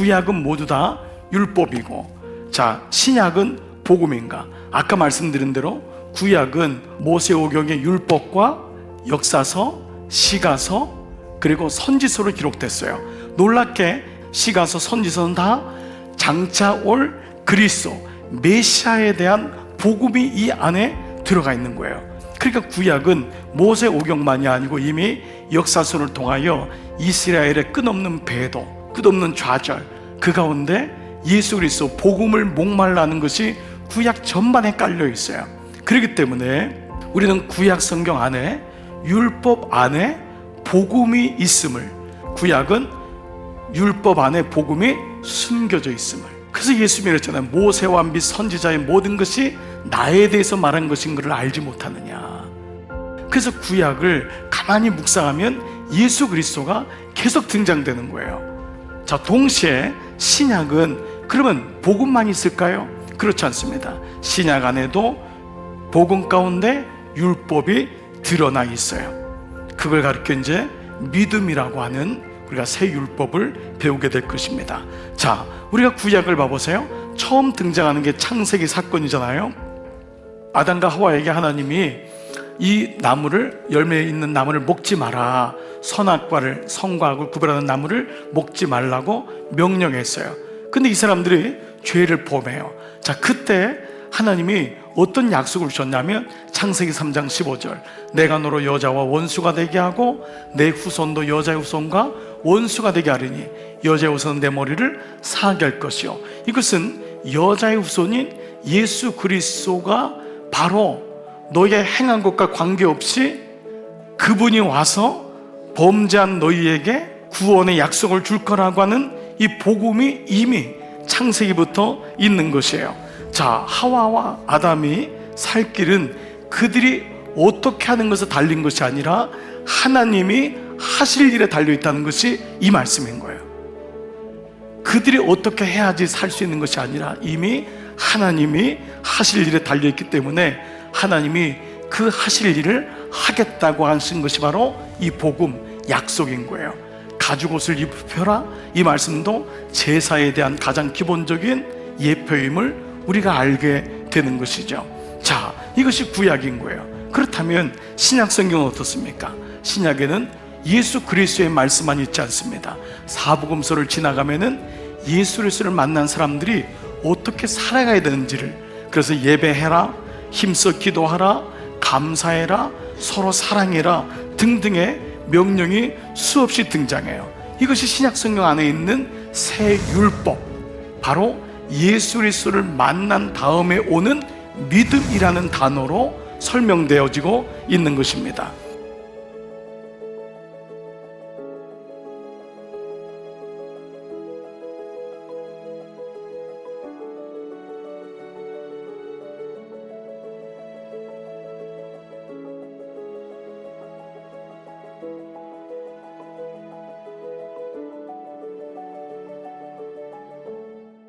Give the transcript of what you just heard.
구약은 모두 다 율법이고 자 신약은 복음인가? 아까 말씀드린 대로 구약은 모세오경의 율법과 역사서, 시가서 그리고 선지서로 기록됐어요. 놀랍게 시가서, 선지서는 다 장차 올 그리스도 메시아에 대한 복음이 이 안에 들어가 있는 거예요. 그러니까 구약은 모세 오경만이 아니고 이미 역사서를 통하여 이스라엘의 끝없는 배도, 끝없는 좌절. 그 가운데 예수 그리스도 복음을 목말라는 것이 구약 전반에 깔려 있어요. 그렇기 때문에 우리는 구약 성경 안에 율법 안에 복음이 있음을 구약은 율법 안에 복음이 숨겨져 있음을. 그래서 예수님이 그랬잖아요. 모세와 및 선지자의 모든 것이 나에 대해서 말한 것인 것을 알지 못하느냐. 그래서 구약을 가만히 묵상하면 예수 그리스도가 계속 등장되는 거예요 자 동시에 신약은 그러면 복음만 있을까요? 그렇지 않습니다 신약 안에도 복음 가운데 율법이 드러나 있어요 그걸 가르쳐 이제 믿음이라고 하는 우리가 새 율법을 배우게 될 것입니다. 자, 우리가 구약을 봐보세요. 처음 등장하는 게 창세기 사건이잖아요. 아담과 하와에게 하나님이 이 나무를 열매 있는 나무를 먹지 마라. 선악과를 성과 악을 구별하는 나무를 먹지 말라고 명령했어요. 근데 이 사람들이 죄를 범해요. 자, 그때 하나님이 어떤 약속을 주셨냐면 창세기 3장 15절 내가 너로 여자와 원수가 되게 하고 내 후손도 여자의 후손과 원수가 되게 하리니 여자의 후손은 내 머리를 할 것이요 이것은 여자의 후손인 예수 그리스도가 바로 너의 행한 것과 관계없이 그분이 와서 범죄한 너희에게 구원의 약속을 줄 거라고 하는 이 복음이 이미 창세기부터 있는 것이에요 자, 하와와 아담이 살 길은 그들이 어떻게 하는 것에 달린 것이 아니라 하나님이 하실 일에 달려 있다는 것이 이 말씀인 거예요. 그들이 어떻게 해야지 살 수 있는 것이 아니라 이미 하나님이 하실 일에 달려 있기 때문에 하나님이 그 하실 일을 하겠다고 하신 것이 바로 이 복음 약속인 거예요. 가죽 옷을 입혀라 이 말씀도 제사에 대한 가장 기본적인 예표임을 우리가 알게 되는 것이죠. 자, 이것이 구약인 거예요. 그렇다면 신약 성경은 어떻습니까? 신약에는 예수 그리스도의 말씀만 있지 않습니다. 사복음서를 지나가면은 예수 그리스도를 만난 사람들이 어떻게 살아가야 되는지를 그래서 예배해라, 힘써 기도하라, 감사해라, 서로 사랑해라 등등의 명령이 수없이 등장해요. 이것이 신약 성경 안에 있는 새 율법, 바로 예수 그리스도를 만난 다음에 오는 믿음이라는 단어로 설명되어지고 있는 것입니다.